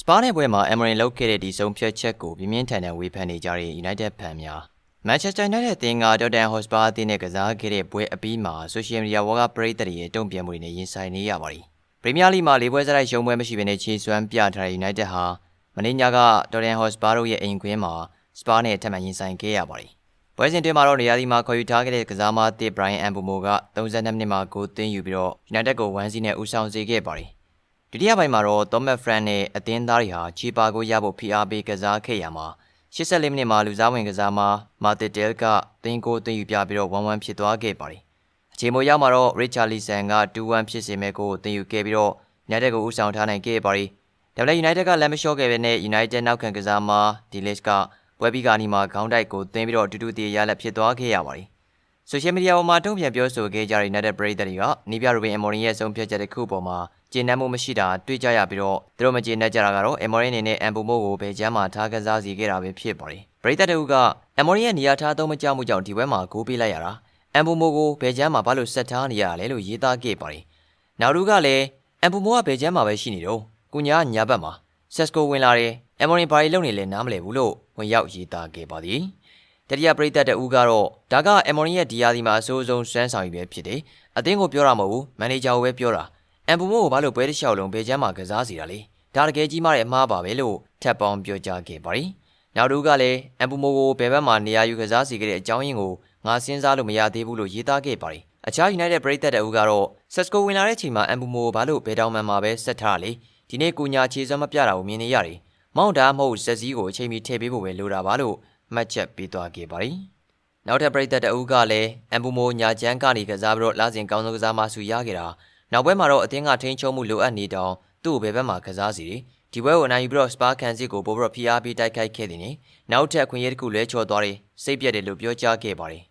စပါးနယ်ပွဲမှာအမရင်လုတ်ခဲ့တဲ့ဒီဆုံးဖြတ်ချက်ကိုပြင်းပြင်းထန်ထန်ဝေဖန်နေကြတဲ့ United ဖန်များမန်ချက်စတာယူနိုက်တက်အသင်းကဒေါက်တန်ဟော့စပါးအသင်းနဲ့ကစားခဲ့တဲ့ပွဲအပြီးမှာဆိုရှယ်မီဒီယာဝါကပရိသတ်တွေရဲ့တုံ့ပြန်မှုတွေနဲ့ရင်ဆိုင်နေရပါတယ်။ပရီးမီးယားလိမှာလေးပွဲစရိုက်ရှုံးပွဲမရှိဘဲနဲ့ခြေစွမ်းပြထားတဲ့ United ဟာမနေ့ညကဒေါက်တန်ဟော့စပါးတို့ရဲ့အိမ်ကွင်းမှာစပါးနဲ့ထပ်မံရင်ဆိုင်ခဲ့ရပါတယ်။ပွဲစဉ်တွင်မှာတော့နေရာဒီမှာခေါ်ယူထားခဲ့တဲ့ကစားမသစ် Brian Ambumo က32မိနစ်မှာဂိုးသွင်းယူပြီးတော့ United ကို1-0နဲ့ဦးဆောင်စေခဲ့ပါတယ်။ ဒုတိယပိုင်းမှာတော့ Thomas Frank နဲ့အသင်းသားတွေဟာချီပါကိုရဖို့ဖိအားပေးကစားခဲ့ရမှာ84မိနစ်မှာလူစားဝင်ကစားမှာမာတီတယ်ကတင်ကိုတင်ယူပြပြီးတော့1-1ဖြစ်သွားခဲ့ပါတယ်။အချိန်မိုရောက်မှာတော့ Richarlison က2-1ဖြစ်စေမဲ့ကိုတင်ယူခဲ့ပြီးတော့ United ကိုဦးဆောင်ထားနိုင်ခဲ့ပါတယ်။ဒါပေမဲ့ United ကလမ်းမလျှော့ခဲ့ပဲနဲ့ United နောက်ခံကစားမှာ Dilich ကပွဲပြီးကနီမှာခေါင်းတိုက်ကိုသွင်းပြီးတော့တူတူတည်ရလက်ဖြစ်သွားခဲ့ရပါတယ်။ ဆိုရှယ်မီဒီယာပေါ်မှာတုံ့ပြန်ပြောဆိုခဲ့ကြတဲ့ United ပရိသတ်တွေကနီးပြရူဘင်အမော်ရင်ရဲ့ဆုံးဖြတ်ချက်တစ်ခုပေါ်မှာကျေနပ်မှုမရှိတာတွေ့ကြရပြီးတော့သူတို့မကျေနပ်ကြတာကတော့အမော်ရင်အနေနဲ့အမ်ဘူမိုကိုဘယ်ချမ်းမှာထားကစားစီခဲ့တာပဲဖြစ်ပါတယ်။ပရိသတ်တို့ကအမော်ရင်ရဲ့နေရာထားသုံးမကြမှုကြောင့်ဒီဘက်မှာဂိုးပေးလိုက်ရတာအမ်ဘူမိုကိုဘယ်ချမ်းမှာဘာလို့ဆက်ထားနေရတာလဲလို့ရေးသားခဲ့ပါတယ်။နောက်တို့ကလည်းအမ်ဘူမိုကဘယ်ချမ်းမှာပဲရှိနေတော့ကုညာညာဘက်မှာဆက်စကိုဝင်လာတယ်အမော်ရင်ဘာတွေလုပ်နေလဲနားမလည်ဘူးလို့ဝင်ရောက်ရေးသားခဲ့ပါသည်။ တတိယပရိသတ်တဦးကတော့ဒါကအမော်ရင်ရဲ့ဒီယာဒီမှာအဆိုးဆုံးစွမ်းဆောင်ရည်ပဲဖြစ်တယ်။အသင်းကိုပြောတာမဟုတ်ဘူးမန်နေဂျာကိုပဲပြောတာ။အမ်ဘူမိုကိုဘာလို့ပွဲတစ်လျှောက်လုံးဘယ်ချမ်းမှာကစားစီတာလဲ။ဒါတကယ်ကြီးမားတဲ့အမှားပါပဲလို့ထပ်ပေါင်းပြောကြားခဲ့ပါတယ်။နောက်တစ်ဦးကလည်းအမ်ဘူမိုကိုဘယ်ဘက်မှာနေရာယူကစားစီခဲ့တဲ့အကြောင်းရင်းကိုငါစဉ်းစားလို့မရသေးဘူးလို့ရေးသားခဲ့ပါတယ်။အခြား United ပရိသတ်တဦးကတော့ဆက်စကိုဝင်လာတဲ့အချိန်မှာအမ်ဘူမိုကိုဘာလို့ဘယ်တောင်မှန်မှာပဲဆက်ထားလေ။ဒီနေ့ကိုညာခြေစွမ်းမပြတာကိုမြင်နေရတယ်။မောင်တာမဟုတ်ဇက်စည်းကိုအချိန်မီထည့်ပေးဖို့ပဲလိုတာပါလို့ မှတ်ချက်ပေးသွားခဲ့ပါတယ်။နောက်ထပ်ပရိသတ်တအုပ်ကလည်းအမ်ဘူမိုညာချမ်းကနေကစားပြီးတော့လာစဉ်ကောင်းဆုံးကစားမှဆူရခဲ့တာနောက်ပွဲမှာတော့အသင်းကထိန်းချုပ်မှုလိုအပ်နေတောင်သူ့ကိုဘယ်ဘက်မှာကစားစီတယ်ဒီပွဲကိုအနိုင်ယူပြီးတော့စပါကန်စစ်ကိုပို့ပြီးတော့ဖိအားပေးတိုက်ခိုက်ခဲ့တယ်နေနောက်ထပ်အခွင့်အရေးတစ်ခုလဲချော်သွားတယ်စိတ်ပြက်တယ်လို့ပြောကြားခဲ့ပါတယ်